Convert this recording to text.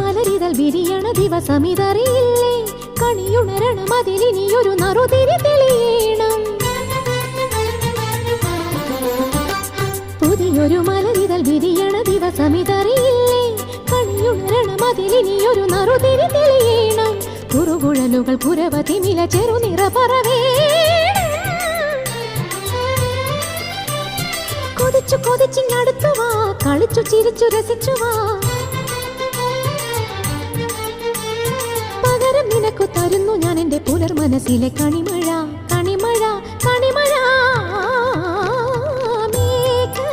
മലരിതൽ വിരിയണ ദിവസമിതറിയില്ലേ കണിയുണരണം അതിലിനിയൊരു നറുതിരി തെളിയണം. പുതിയൊരു മലരിതൽ വിരിയണ ദിവസമിതറിയില്ലേ കണിയുണരണം അതിലിനിയൊരു നറുതിരി തെളിയണം. കുറുകുഴലുകൾ പുരവതി നില ചെറുനിറ പറവേ കൊതിച്ചു കൊതിച്ചിങ്ങടുത്തു വാ കളിച്ചു ചിരിച്ചു രസിച്ചു വാ. പകരം നിനക്കു തരുന്നു ഞാൻ എന്റെ പുലർ മനസ്സിലെ കണിമഴ.